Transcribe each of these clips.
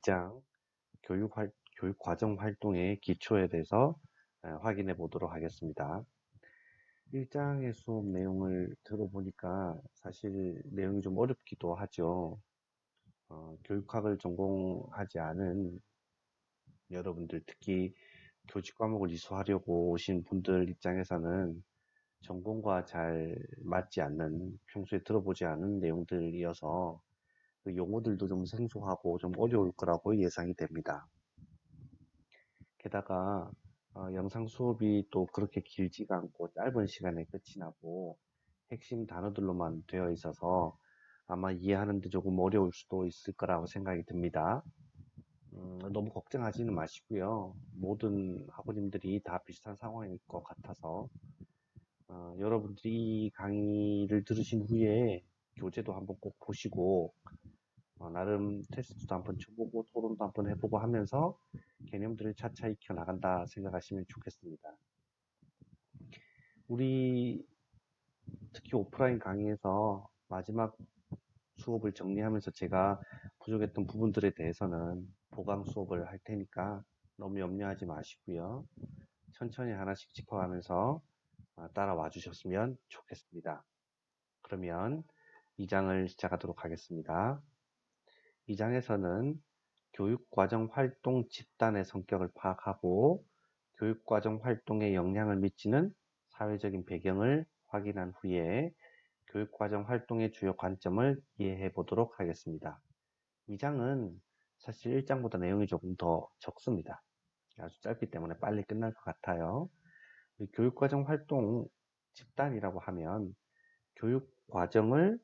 1장 교육, 활, 교육 과정 활동의 기초에 대해서 어, 확인해 보도록 하겠습니다. 1장의 수업 내용을 들어보니까 사실 내용이 좀 어렵기도 하죠. 어, 교육학을 전공하지 않은 여러분들, 특히 교직 과목을 이수하려고 오신 분들 입장에서는 전공과 잘 맞지 않는, 평소에 들어보지 않은 내용들이어서 그 용어들도 좀 생소하고 좀 어려울 거라고 예상이 됩니다. 게다가 어, 영상 수업이 또 그렇게 길지가 않고 짧은 시간에 끝이 나고 핵심 단어들로만 되어 있어서 아마 이해하는데 조금 어려울 수도 있을 거라고 생각이 듭니다. 음, 너무 걱정하지는 마시고요. 모든 학우님들이 다 비슷한 상황일 것 같아서 어, 여러분들이 이 강의를 들으신 후에 교재도 한번 꼭 보시고 어, 나름 테스트도 한번 쳐보고 토론도 한번 해보고 하면서 개념들을 차차 익혀 나간다 생각하시면 좋겠습니다. 우리 특히 오프라인 강의에서 마지막 수업을 정리하면서 제가 부족했던 부분들에 대해서는 보강 수업을 할 테니까 너무 염려하지 마시고요. 천천히 하나씩 짚어가면서 어, 따라와 주셨으면 좋겠습니다. 그러면 2장을 시작하도록 하겠습니다. 2장에서는 교육과정 활동 집단의 성격을 파악하고 교육과정 활동에 영향을 미치는 사회적인 배경을 확인한 후에 교육과정 활동의 주요 관점을 이해해 보도록 하겠습니다. 2장은 사실 1장보다 내용이 조금 더 적습니다. 아주 짧기 때문에 빨리 끝날 것 같아요. 교육과정 활동 집단이라고 하면 교육과정을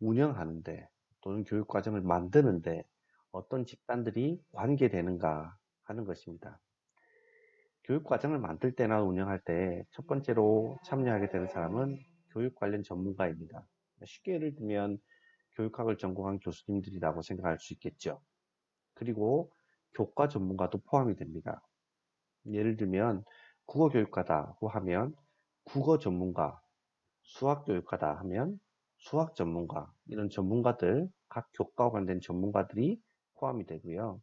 운영하는데 또는 교육 과정을 만드는데 어떤 집단들이 관계되는가 하는 것입니다. 교육 과정을 만들 때나 운영할 때 첫 번째로 참여하게 되는 사람은 교육 관련 전문가입니다. 쉽게 예를 들면 교육학을 전공한 교수님들이라고 생각할 수 있겠죠. 그리고 교과 전문가도 포함이 됩니다. 예를 들면 국어 교육가다고 하면 국어 전문가, 수학 교육가다 하면 수학 전문가, 이런 전문가들, 각 교과와 관련 전문가들이 포함이 되고요.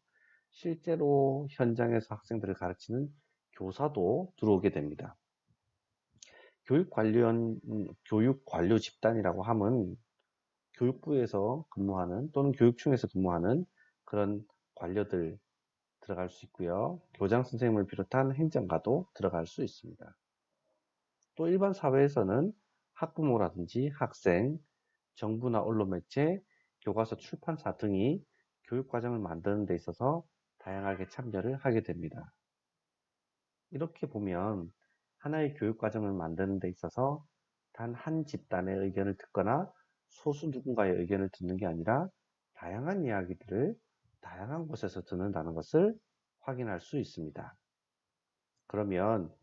실제로 현장에서 학생들을 가르치는 교사도 들어오게 됩니다. 교육 관련, 음, 교육 관료 집단이라고 하면 교육부에서 근무하는 또는 교육청에서 근무하는 그런 관료들 들어갈 수 있고요. 교장 선생님을 비롯한 행정가도 들어갈 수 있습니다. 또 일반 사회에서는 학부모라든지 학생, 정부나 언론 매체, 교과서 출판사 등이 교육과정을 만드는 데 있어서 다양하게 참여를 하게 됩니다. 이렇게 보면 하나의 교육과정을 만드는 데 있어서 단 한 집단의 의견을 듣거나 소수 누군가의 의견을 듣는 게 아니라 다양한 이야기들을 다양한 곳에서 듣는다는 것을 확인할 수 있습니다. 그러면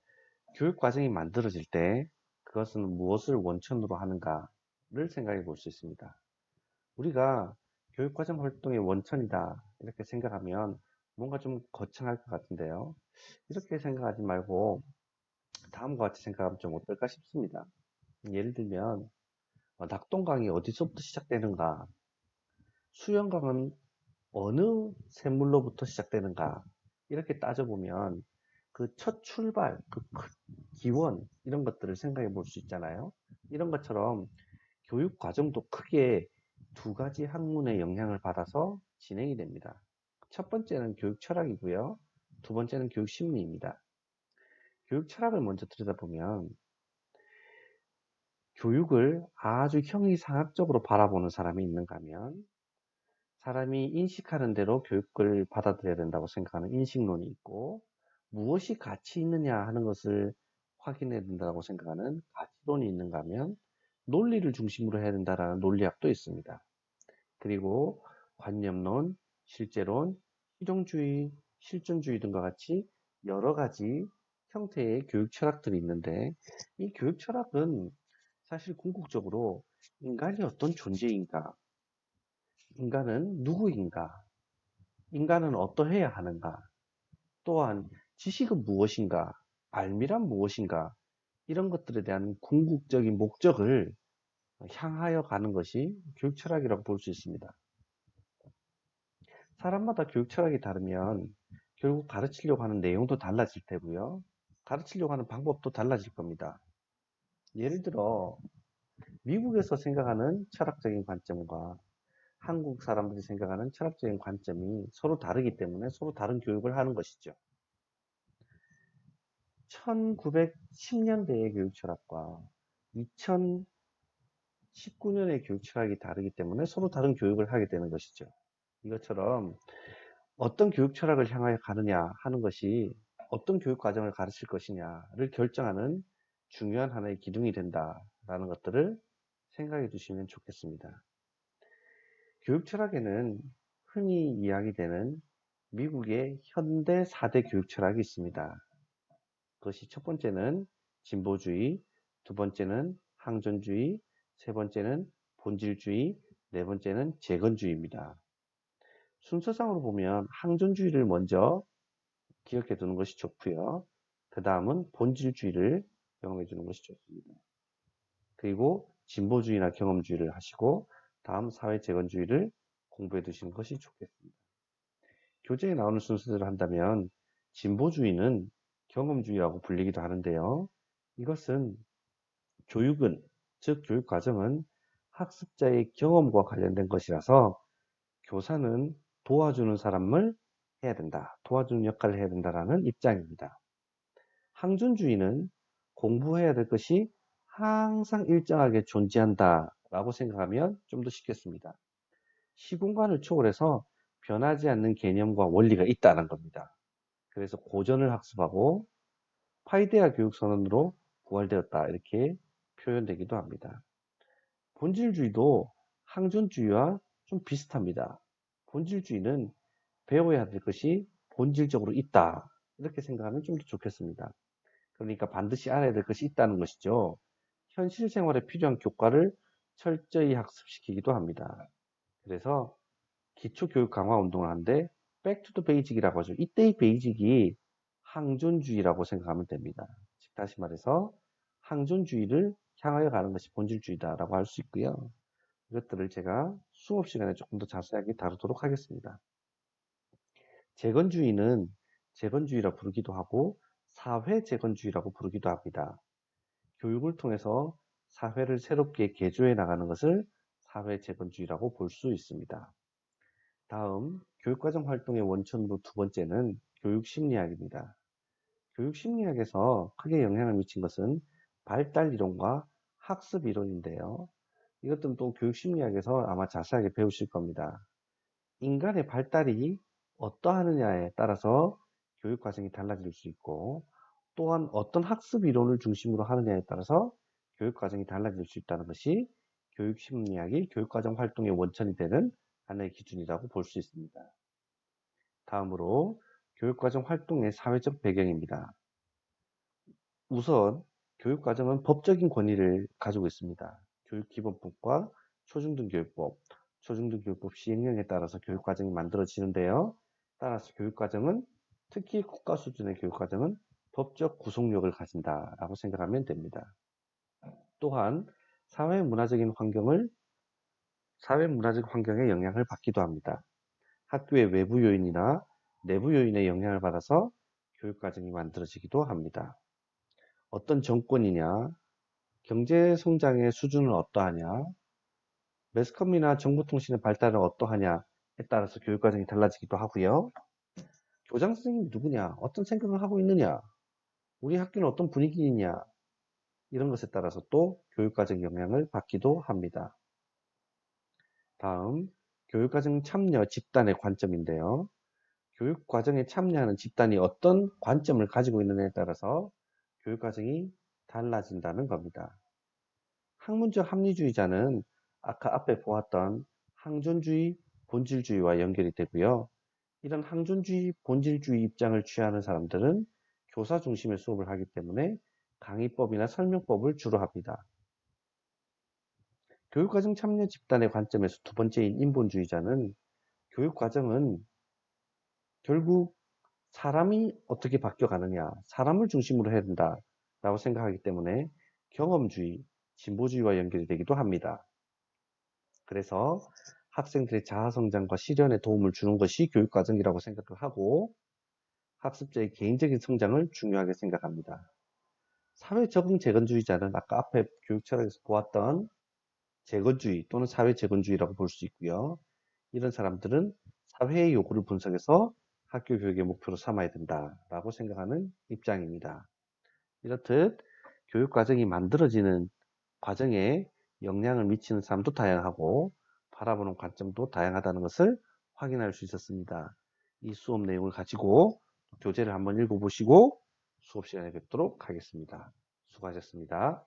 교육과정이 만들어질 때 그것은 무엇을 원천으로 하는가 를 생각해 볼 수 있습니다. 우리가 교육과정 활동의 원천이다 이렇게 생각하면 뭔가 좀 거창할 것 같은데요. 이렇게 생각하지 말고 다음과 같이 생각하면 좀 어떨까 싶습니다. 예를 들면 어, 낙동강이 어디서부터 시작되는가 수영강은 어느 샘물로부터 시작되는가 이렇게 따져보면 그 첫 출발, 그 기원 이런 것들을 생각해 볼 수 있잖아요. 이런 것처럼 교육 과정도 크게 두 가지 학문의 영향을 받아서 진행이 됩니다. 첫 번째는 교육 철학이고요. 두 번째는 교육 심리입니다. 교육 철학을 먼저 들여다보면 교육을 아주 형이상학적으로 바라보는 사람이 있는가 하면 사람이 인식하는 대로 교육을 받아들여야 된다고 생각하는 인식론이 있고 무엇이 가치 있느냐 하는 것을 확인해야 된다고 생각하는 가치론이 있는가 하면 논리를 중심으로 해야 된다라는 논리학도 있습니다. 그리고 관념론, 실제론, 실용주의, 실존주의 등과 같이 여러 가지 형태의 교육 철학들이 있는데 이 교육 철학은 사실 궁극적으로 인간이 어떤 존재인가, 인간은 누구인가, 인간은 어떠해야 하는가, 또한 지식은 무엇인가, 알미란 무엇인가, 이런 것들에 대한 궁극적인 목적을 향하여 가는 것이 교육 철학이라고 볼 수 있습니다. 사람마다 교육 철학이 다르면 결국 가르치려고 하는 내용도 달라질 테고요. 가르치려고 하는 방법도 달라질 겁니다. 예를 들어 미국에서 생각하는 철학적인 관점과 한국 사람들이 생각하는 철학적인 관점이 서로 다르기 때문에 서로 다른 교육을 하는 것이죠. 1910년대의 교육 철학과 2019년의 교육 철학이 다르기 때문에 서로 다른 교육을 하게 되는 것이죠. 이것처럼 어떤 교육 철학을 향하여 가느냐 하는 것이 어떤 교육 과정을 가르칠 것이냐를 결정하는 중요한 하나의 기둥이 된다라는 것들을 생각해 두시면 좋겠습니다. 교육 철학에는 흔히 이야기되는 미국의 현대 4대 교육 철학이 있습니다. 그것이 첫 번째는 진보주의, 두 번째는 항전주의, 세 번째는 본질주의, 네 번째는 재건주의입니다. 순서상으로 보면 항전주의를 먼저 기억해 두는 것이 좋고요. 그 다음은 본질주의를 경험해 주는 것이 좋습니다. 그리고 진보주의나 경험주의를 하시고 다음 사회재건주의를 공부해 두시는 것이 좋겠습니다. 교재에 나오는 순서대로 한다면 진보주의는 경험주의라고 불리기도 하는데요. 이것은 교육은, 즉 교육 과정은 학습자의 경험과 관련된 것이라서 교사는 도와주는 사람을 해야 된다. 도와주는 역할을 해야 된다라는 입장입니다. 항준주의는 공부해야 될 것이 항상 일정하게 존재한다 라고 생각하면 좀 더 쉽겠습니다. 시공간을 초월해서 변하지 않는 개념과 원리가 있다는 겁니다. 그래서 고전을 학습하고 파이데아 교육 선언으로 부활되었다 이렇게 표현되기도 합니다. 본질주의도 항존주의와 좀 비슷합니다. 본질주의는 배워야 될 것이 본질적으로 있다 이렇게 생각하면 좀 더 좋겠습니다. 그러니까 반드시 알아야 될 것이 있다는 것이죠. 현실 생활에 필요한 교과를 철저히 학습시키기도 합니다. 그래서 기초교육 강화 운동을 하는데 백투더 베이직이라고 하죠. 이때의 베이직이 항존주의라고 생각하면 됩니다. 즉 다시 말해서 항존주의를 향하여 가는 것이 본질주의다라고 할 수 있고요. 이것들을 제가 수업 시간에 조금 더 자세하게 다루도록 하겠습니다. 재건주의는 재건주의라 부르기도 하고 사회 재건주의라고 부르기도 합니다. 교육을 통해서 사회를 새롭게 개조해 나가는 것을 사회 재건주의라고 볼 수 있습니다. 다음 교육과정 활동의 원천으로 두 번째는 교육심리학입니다. 교육심리학에서 크게 영향을 미친 것은 발달이론과 학습이론인데요. 이것들은 또 교육심리학에서 아마 자세하게 배우실 겁니다. 인간의 발달이 어떠하느냐에 따라서 교육과정이 달라질 수 있고 또한 어떤 학습이론을 중심으로 하느냐에 따라서 교육과정이 달라질 수 있다는 것이 교육심리학이 교육과정 활동의 원천이 되는 하나의 기준이라고 볼 수 있습니다. 다음으로 교육과정 활동의 사회적 배경입니다. 우선 교육과정은 법적인 권위를 가지고 있습니다. 교육기본법과 초중등교육법, 초중등교육법 시행령에 따라서 교육과정이 만들어지는데요. 따라서 교육과정은 특히 국가 수준의 교육과정은 법적 구속력을 가진다라고 생각하면 됩니다. 또한 사회 문화적인 환경을 사회 문화적 환경에 영향을 받기도 합니다. 학교의 외부 요인이나 내부 요인의 영향을 받아서 교육 과정이 만들어지기도 합니다. 어떤 정권이냐, 경제 성장의 수준은 어떠하냐, 매스컴이나 정보통신의 발달은 어떠하냐에 따라서 교육 과정이 달라지기도 하고요. 교장 선생님이 누구냐, 어떤 생각을 하고 있느냐, 우리 학교는 어떤 분위기이냐, 이런 것에 따라서 또 교육 과정 영향을 받기도 합니다. 다음 교육과정 참여 집단의 관점인데요. 교육과정에 참여하는 집단이 어떤 관점을 가지고 있느냐에 따라서 교육과정이 달라진다는 겁니다. 학문적 합리주의자는 아까 앞에 보았던 항존주의, 본질주의와 연결이 되고요. 이런 항존주의, 본질주의 입장을 취하는 사람들은 교사 중심의 수업을 하기 때문에 강의법이나 설명법을 주로 합니다. 교육과정 참여 집단의 관점에서 두 번째인 인본주의자는 교육과정은 결국 사람이 어떻게 바뀌어가느냐, 사람을 중심으로 해야 된다라고 생각하기 때문에 경험주의, 진보주의와 연결이 되기도 합니다. 그래서 학생들의 자아 성장과 실현에 도움을 주는 것이 교육 과정이라고 생각을 하고 학습자의 개인적인 성장을 중요하게 생각합니다. 사회 적응 재건주의자는 아까 앞에 교육 철학에서 보았던 재건주의 또는 사회 재건주의라고 볼 수 있고요. 이런 사람들은 사회의 요구를 분석해서 학교 교육의 목표로 삼아야 된다라고 생각하는 입장입니다. 이렇듯 교육 과정이 만들어지는 과정에 영향을 미치는 사람도 다양하고 바라보는 관점도 다양하다는 것을 확인할 수 있었습니다. 이 수업 내용을 가지고 교재를 한번 읽어보시고 수업 시간에 뵙도록 하겠습니다. 수고하셨습니다.